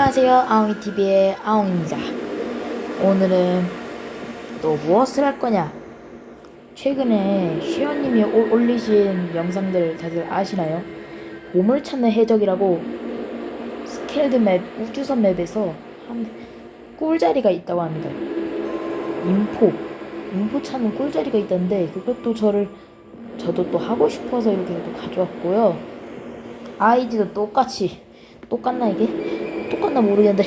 안녕하세요. 아웅이TV의 아웅입니다. 오늘은 또 무엇을 할 거냐? 최근에 쉐어님이 오- 올리신 영상들 다들 아시나요? 보물 찾는 해적이라고 스켈드 맵, 우주선 맵에서 한 꿀자리가 있다고 합니다. 인포, 인포 찾는 꿀자리가 있다는데 그것도 저를 저도 또 하고 싶어서 이렇게 또 가져왔고요. 아이디도 똑같이 똑같나 이게? 똑같나 모르겠는데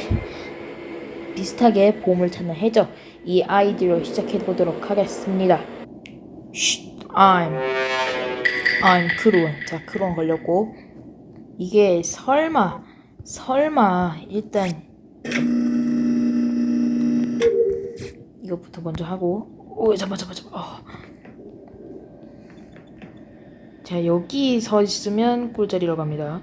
비슷하게 보물 찾는 해적 이 아이디로 시작해 보도록 하겠습니다. 쉿, I'm I'm 크루원. 자, 크루원 걸렸고 이게 설마 설마 일단 이것부터 먼저 하고 오 잠깐 잠깐 잠깐 어. 자 여기 서 있으면 꿀자리라고 합니다.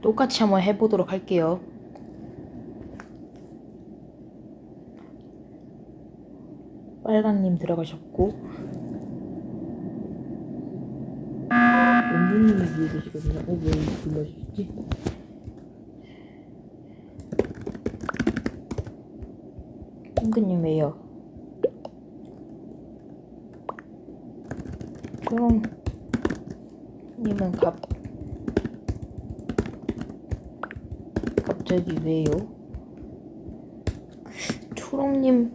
똑같이 한번 해보도록 할게요. 빨강님 들어가셨고 은주님이 위에 계시거든요. 어, 왜 불러주시지? 핑크님 왜요? 초롱 님은 갑 갑자기 왜요? 초롱님.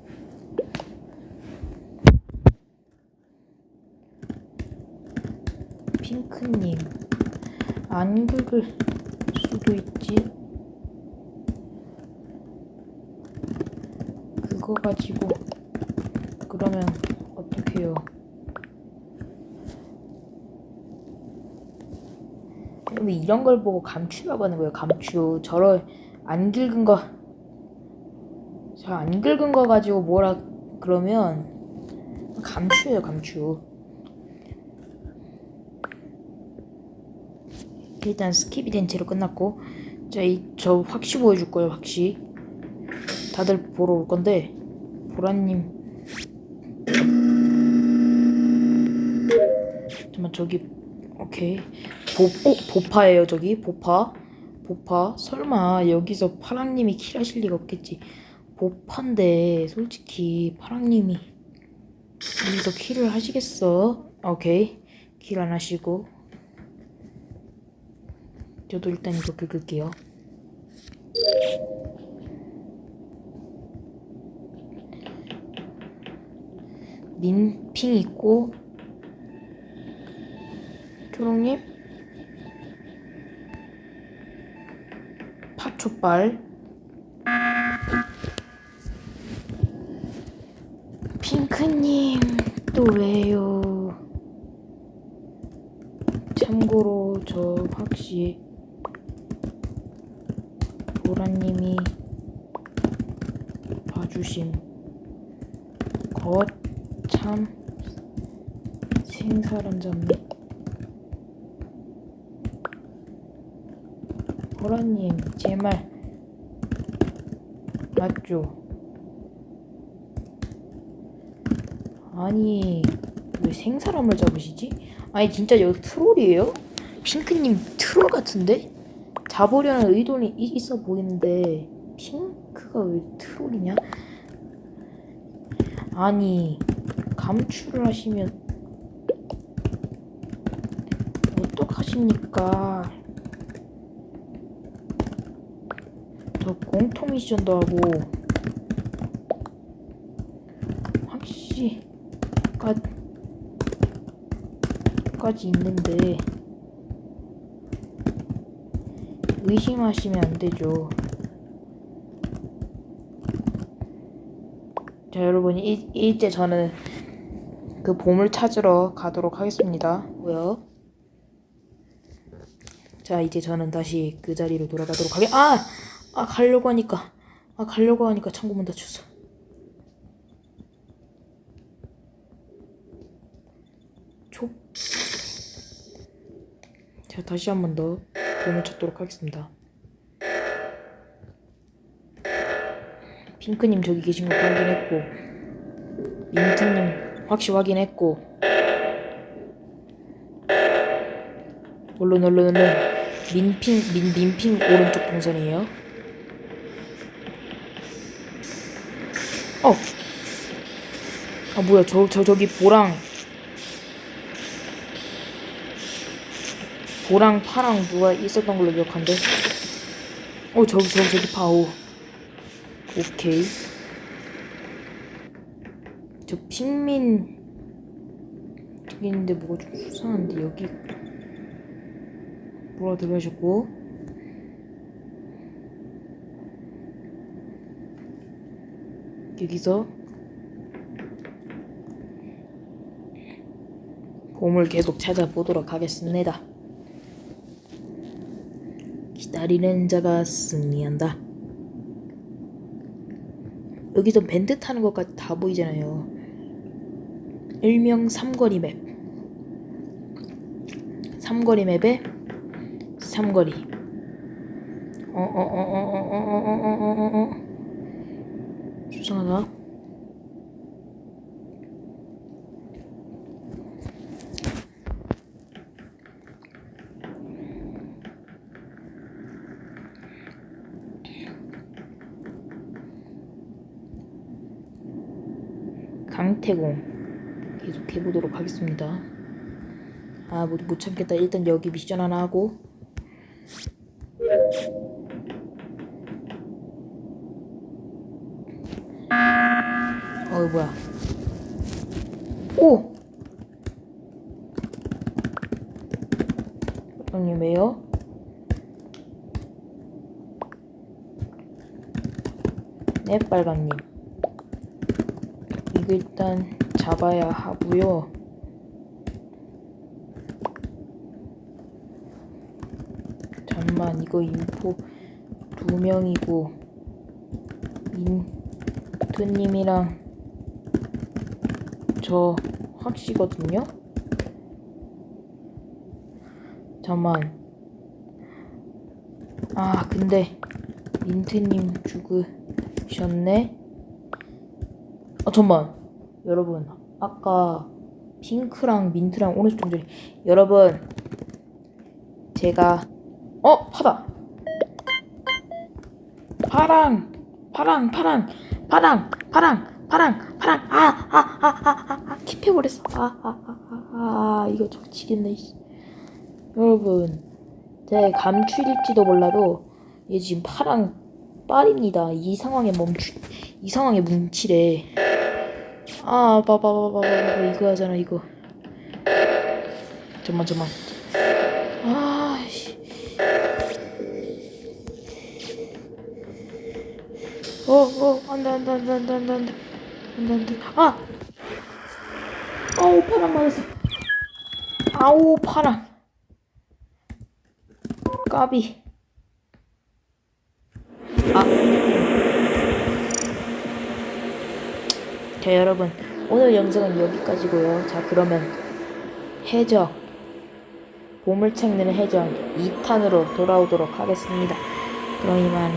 핑크님. 안 긁을 수도 있지? 그거 가지고 그러면 어떡해요 왜 이런 걸 보고 감추라고 하는 거예요. 감추. 저를 안 긁은 거. 저 안 긁은 거 가지고 뭐라 그러면 감추예요 감추. 일단 스킵이 된 채로 끝났고 자 이 저 확시 보여줄 거예요 확시. 다들 보러 올 건데 보라님. 잠깐만 저기 오케이 보, 어, 보파예요 저기? 보파? 보파? 설마 여기서 파랑님이 킬하실 리가 없겠지. 보파인데 솔직히 파랑님이 여기서 킬을 하시겠어? 오케이. 킬 안 하시고. 저도 일단 이거 긁을게요. 민핑 있고 초롱님 파초빨 핑크님 또 왜요? 참고로 저 확시 보라님이 봐주신 거참 생사람 잡네 보라님 제 말 맞죠? 아니 왜 생사람을 잡으시지? 아니 진짜 여기 트롤이에요? 핑크님 트롤 같은데? 잡으려는 의도는 이- 있어 보이는데 핑크가 왜 트롤이냐? 아니 감추를 하시면 어떡하십니까? 저 공통 미션도 하고 확실히 까, 까지 있는데 의심하시면 안 되죠. 자 여러분 이, 이제 저는 그 보물 찾으러 가도록 하겠습니다. 뭐요? 자 이제 저는 다시 그 자리로 돌아가도록 하게 아! 아 가려고 하니까 아 가려고 하니까 창고 문 닫혔어 촉. 자 다시 한 번더 보물 찾도록 하겠습니다 핑크님 저기 계신 거 확인했고 민트님 확시 확인했고 얼른 얼른 얼른 민핑 민 민핑 오른쪽 동선이에요. 어. 아 뭐야 저 저 저기 보랑 보랑 파랑 누가 있었던 걸로 기억한데. 어 저기 저기 저기 파오. 오케이. 저 핑민 저기 있는데 뭐가 좀 수상한데 여기 뭐라 들어가셨고 여기서 봄을 계속 찾아보도록 하겠습니다. 기다리는 자가 승리한다. 여기서 밴드 타는 것까지 다 보이잖아요. 일명 삼거리 맵. 삼거리 맵에 삼거리. 어어어어어어 어, 어, 어, 어, 수상하다. 강태공 계속 해보도록 하겠습니다. 아, 못, 못 참겠다. 일단 여기 미션 하나 하고. 어이, 뭐야. 오! 형님, 왜요? 네, 빨강님. 이거 일단 잡아야 하고요. 잠만 이거 인포 두 명이고 민트님이랑 저 확시거든요. 잠만. 아 근데 민트님 죽으셨네. 아 잠만. 여러분 아까 핑크랑 민트랑 오른쪽 동전이 여러분 제가 어 파다 파랑 파랑 파랑 파랑 파랑 파랑 파랑 아아 아 아 아 킵해버렸어. 아 아 아 아 아, 아, 이거 적치겠네 씨. 여러분 제 감출일지도 몰라도 얘 지금 파랑 빨입니다. 이 상황에 멈추 이 상황에 뭉치래. 아 봐봐봐봐봐 이거 하잖아 이거. 잠만 잠만. 아 씨. 어 어 안 돼 안 돼 안 돼 안 돼 안 돼 안돼 안돼 아! 아우 파랑 맞았어. 아우 파랑 까비. 아. 자 여러분. 오늘 영상은 여기까지고요. 자 그러면 해적. 보물 찾는 해적 2탄으로 돌아오도록 하겠습니다. 그럼 이만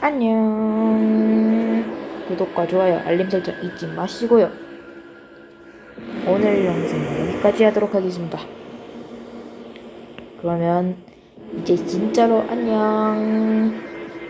안녕 구독과 좋아요 알림 설정 잊지 마시고요. 오늘 영상은 여기까지 하도록 하겠습니다. 그러면 이제 진짜로 안녕